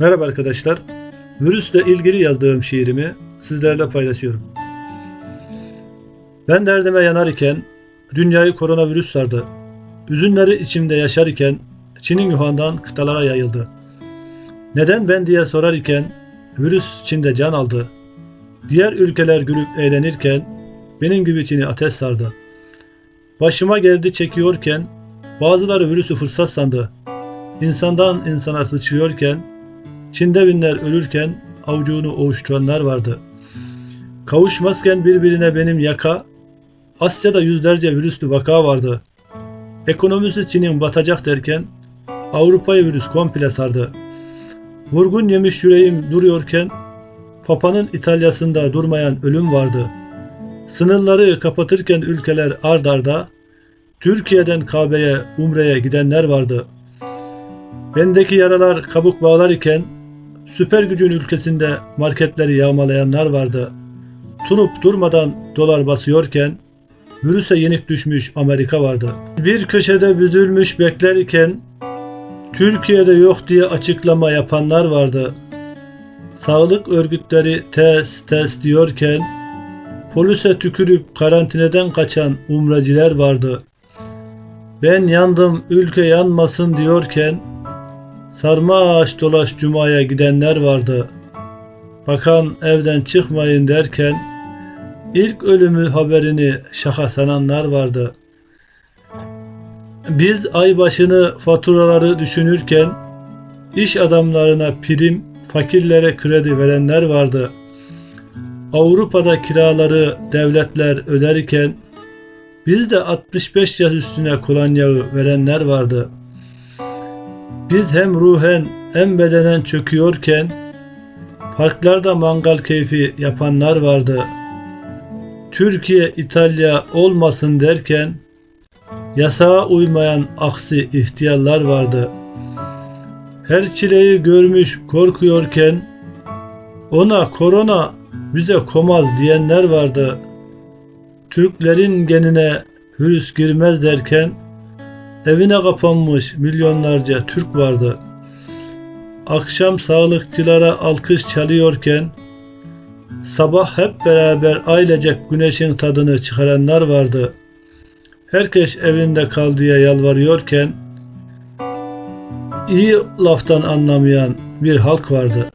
Merhaba arkadaşlar. Virüsle ilgili yazdığım şiirimi sizlerle paylaşıyorum. Ben derdime yanar iken dünyayı koronavirüs sardı. Üzünleri içimde yaşar iken Çin'in Yuhan'dan kıtalara yayıldı. Neden ben diye sorar iken virüs Çin'de can aldı. Diğer ülkeler gülüp eğlenirken benim gibi Çin'i ateş sardı. Başıma geldi çekiyorken bazıları virüsü fırsat sandı. İnsandan insana sıçrıyorken Çin'de binler ölürken avucunu ovuşturanlar vardı. Kavuşmazken birbirine benim yaka, Asya'da yüzlerce virüslü vaka vardı. Ekonomisi Çin'in batacak derken Avrupa'yı virüs komple sardı. Vurgun yemiş yüreğim duruyorken Papa'nın İtalya'sında durmayan ölüm vardı. Sınırları kapatırken ülkeler ard arda Türkiye'den Kabe'ye, Umre'ye gidenler vardı. Bendeki yaralar kabuk bağlar iken süper gücün ülkesinde marketleri yağmalayanlar vardı. Tunup durmadan dolar basıyorken virüse yenik düşmüş Amerika vardı. Bir köşede büzülmüş bekler iken Türkiye'de yok diye açıklama yapanlar vardı. Sağlık örgütleri test test diyorken polise tükürüp karantineden kaçan umreciler vardı. Ben yandım ülke yanmasın diyorken sarmaş dolaş cumaya gidenler vardı. Bakan evden çıkmayın derken ilk ölümü haberini şaka sananlar vardı. Biz ay başını faturaları düşünürken iş adamlarına prim, fakirlere kredi verenler vardı. Avrupa'da kiraları devletler öderken bizde 65 yaş üstüne kolonyağı verenler vardı. Biz hem ruhen hem bedenen çöküyorken parklarda mangal keyfi yapanlar vardı. Türkiye İtalya olmasın derken yasağa uymayan aksi ihtiyarlar vardı. Her çileyi görmüş korkuyorken ona korona bize komaz diyenler vardı. Türklerin genine virüs girmez derken evine kapanmış milyonlarca Türk vardı. Akşam sağlıkçılara alkış çalıyorken sabah hep beraber ailecek güneşin tadını çıkaranlar vardı. Herkes evinde kal diye yalvarıyorken iyi laftan anlamayan bir halk vardı.